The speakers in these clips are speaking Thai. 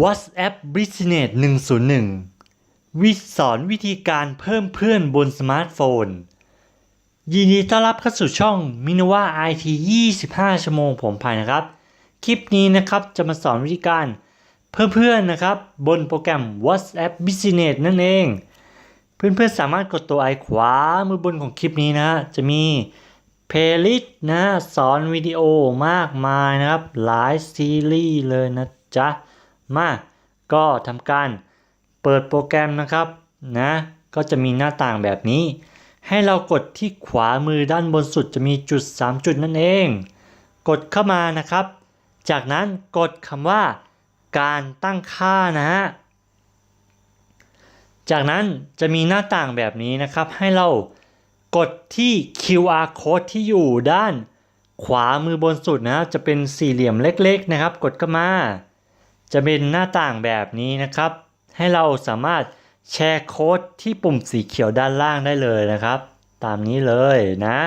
WhatsApp Business 101 วิสอนวิธีการเพิ่มเพื่อนบนสมาร์ทโฟน ยินดีต้อนรับเข้าสู่ช่อง m i n o v a IT 25 ชั่วโมงผมภายนะครับ คลิปนี้นะครับจะมาสอนวิธีการเพิ่มเพื่อนนะครับ บนโปรแกรม WhatsApp Business นั่นเอง เพื่อนๆสามารถกดตัวไอขวามือบนของคลิปนี้นะจะมีเพลย์ลิสต์นะสอนวิดีโอมากมายนะครับ หลายซีรีส์เลยนะจ๊ะ มาก็ทำการเปิดโปรแกรมนะครับนะก็จะมีหน้าต่างแบบนี้ ให้เรากดที่ขวามือด้านบนสุดจะมีจุด 3 จุดนั่นเอง กดเข้ามานะครับ จากนั้นกดคำว่า การตั้งค่านะฮะจากนั้นจะมีหน้าต่างแบบนี้นะครับ ให้เรากดที่ QR code ที่อยู่ด้านขวามือบนสุดนะครับจะเป็นสี่เหลี่ยมเล็กๆนะครับ กดเข้ามา จะเป็นหน้าต่างแบบนี้นะครับ ให้เราสามารถแชร์โค้ดที่ปุ่มสีเขียวด้านล่างได้เลยนะครับ ตามนี้เลยนะ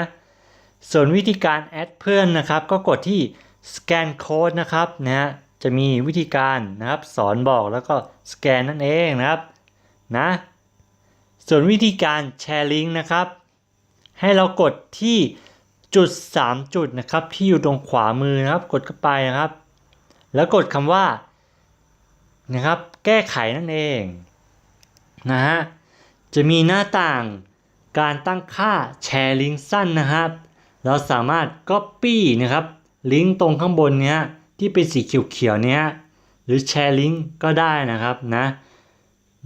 ส่วนวิธีการแอดเพื่อนนะครับ ก็กดที่สแกนโค้ดนะครับนะฮะจะมีวิธีการนะครับสอนบอกแล้วก็สแกนนั่นเองนะครับนะ ส่วนวิธีการแชร์ลิงก์นะครับ ให้เรากดที่จุด 3 จุดนะครับที่อยู่ตรงขวามือนะครับ กดเข้าไปนะครับ แล้วกดคำว่า นะครับ แก้ไขนั่นเองนะฮะจะมีหน้าต่างการตั้งค่าแชร์ลิงก์สั้นนะครับ เราสามารถ Copy นะครับลิงก์ตรงข้างบนเนี้ยที่เป็นสีเขียวๆเนี้ยหรือแชร์ลิงก์ก็ได้นะครับนะ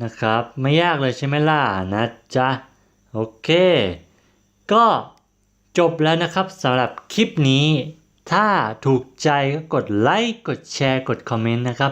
นะครับ ไม่ยากเลยใช่ไหมล่ะนะจ๊ะโอเค ก็จบแล้วนะครับสำหรับคลิปนี้ ถ้าถูกใจก็กดไลค์กดแชร์กดคอมเมนต์นะครับ